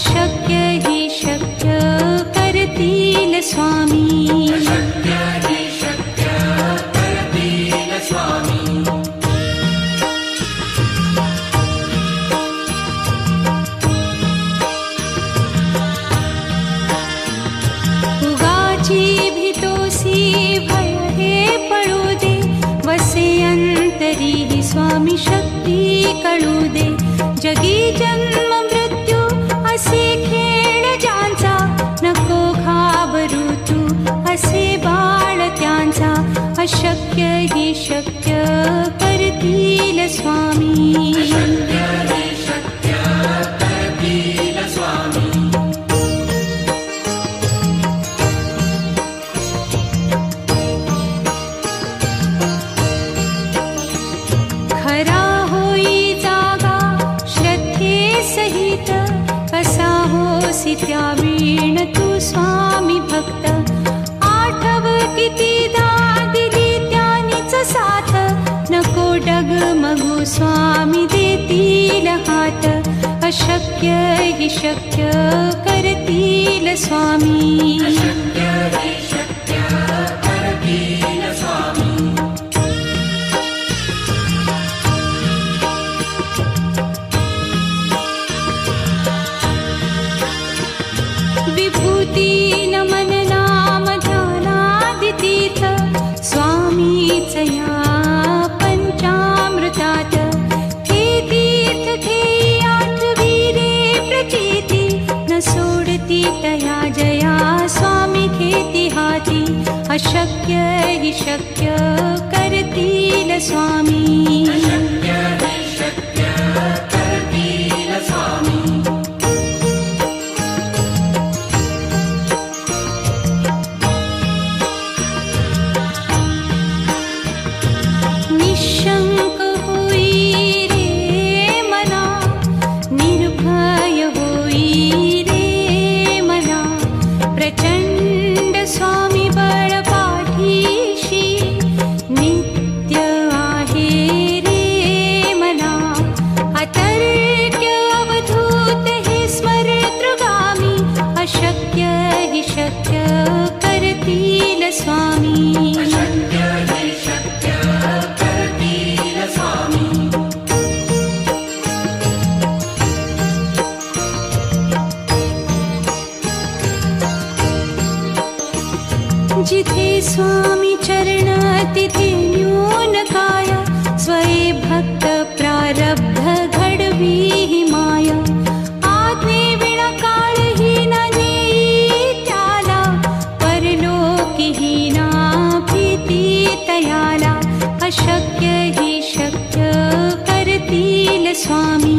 अशक्य हि शक्य करतील स्वामी। this one तया पञ्चामृतात् खेतीथ धेयाङ्गीरे प्रचेति। न सोडति तया जया स्वामी खेतिहाति अशक्य हि शक्य करति न स्वामी। जिते स्वामी चरणतिथिन्यूनकाय स्वये भक्त प्रारब्ध खडवीहि माया। आत्मकालहीना नीत्यारा परलोकिहीनाप्रति तया अशक्य हि शक्य स्वामी।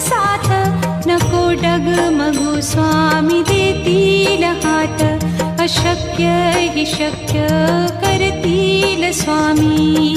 साथ. नको डग मगो स्वामी देतील हात. अशक्य हि शक्य करतील स्वामी.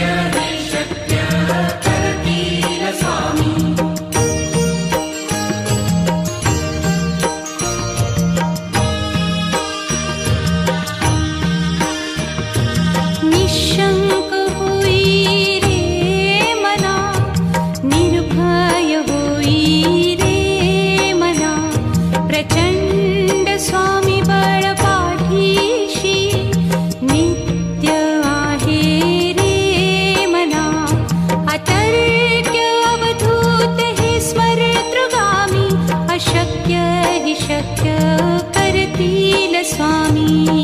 स्वामी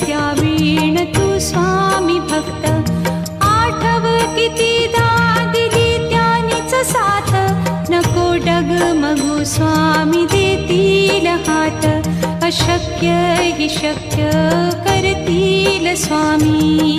त्या वीण तु स्वामी भक्त। आठव किती दिली त्यानीच साथ। नको डग मगु स्वामी देतील हात। अशक्य हि शक्य करतील स्वामी।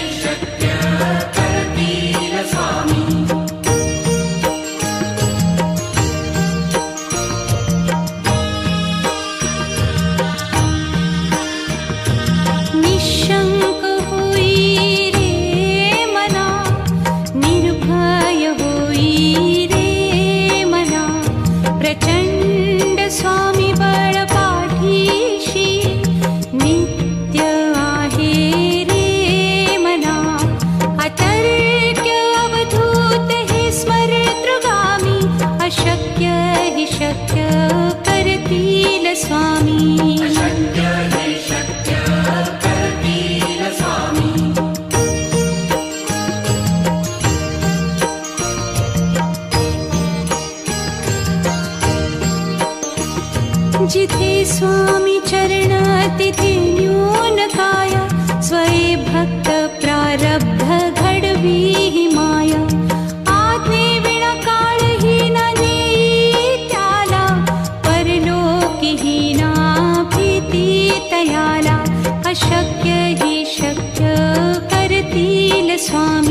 शक्य करतील स्वामी स्वामी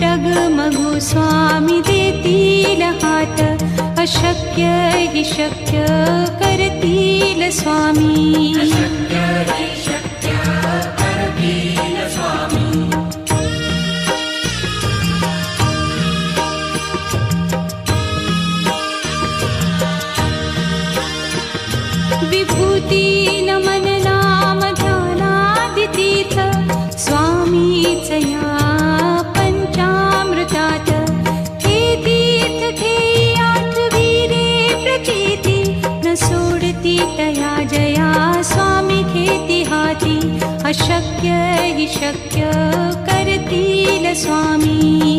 डग मगू स्वामी देतील हात अशक्य हि शक्य करतील स्वामी। विभूती नाम ध्यानादितीथ स्वामीच या हाती अशक्य हि शक्य करतील स्वामी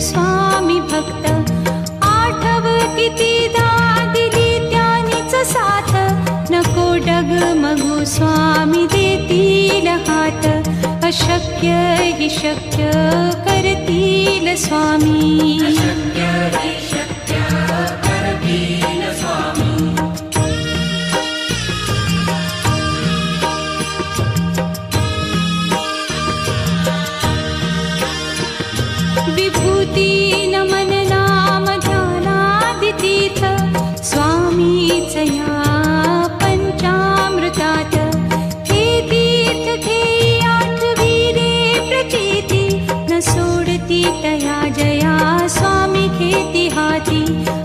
स्वामी भक्ति। दादिनि च साथ। नको डग स्वामी देतिल हात। अशक्य हि शक्य स्वामी।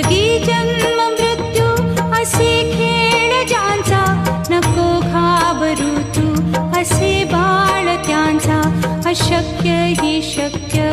जगी जन्म मृत्यु अस् नको घाबरू तू असे बाळ त्यांचा अशक्य ही शक्य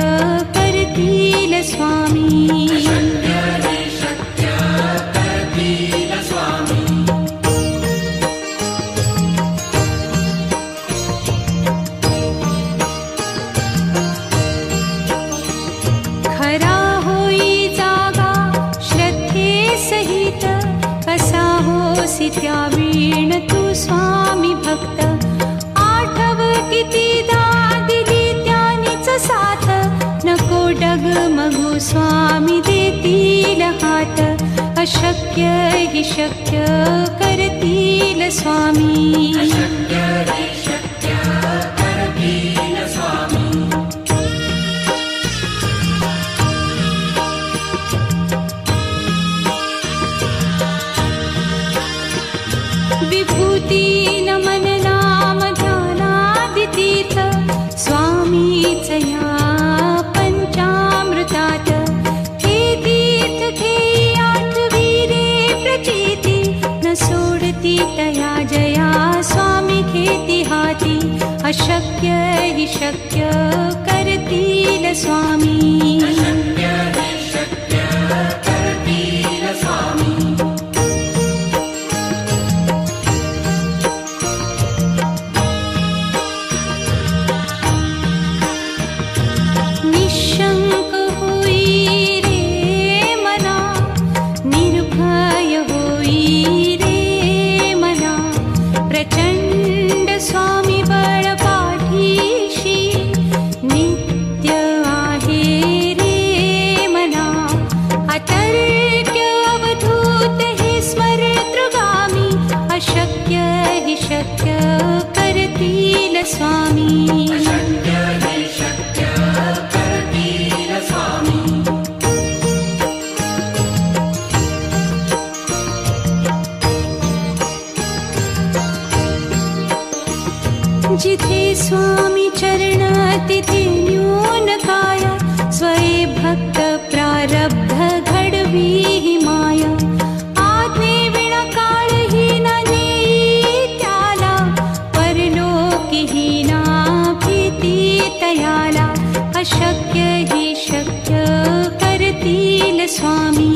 शक्य करतील स्वामी. जिथे स्वामी चरणतिथिन्यूनकाय स्वये भक्त प्रारब्ध भक्तप्रारब्धघीहि माया। आत्मीणकालहीना ना परलोकिहीनाप्रीति तयाला अशक्य हि शक्य करतील स्वामी।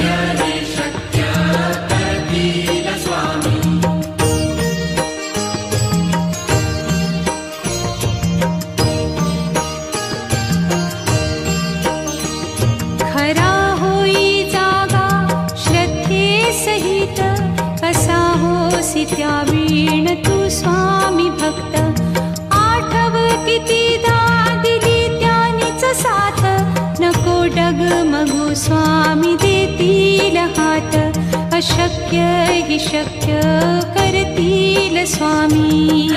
स्वामी देतील हात अशक्य हि शक्य करतील स्वामी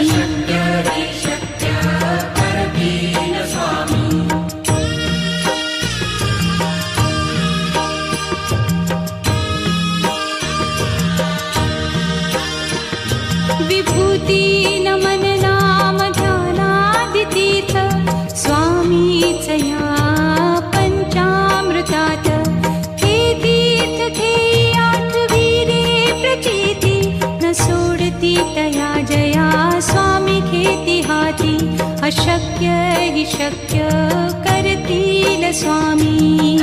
य शक्य करतील न स्वामी।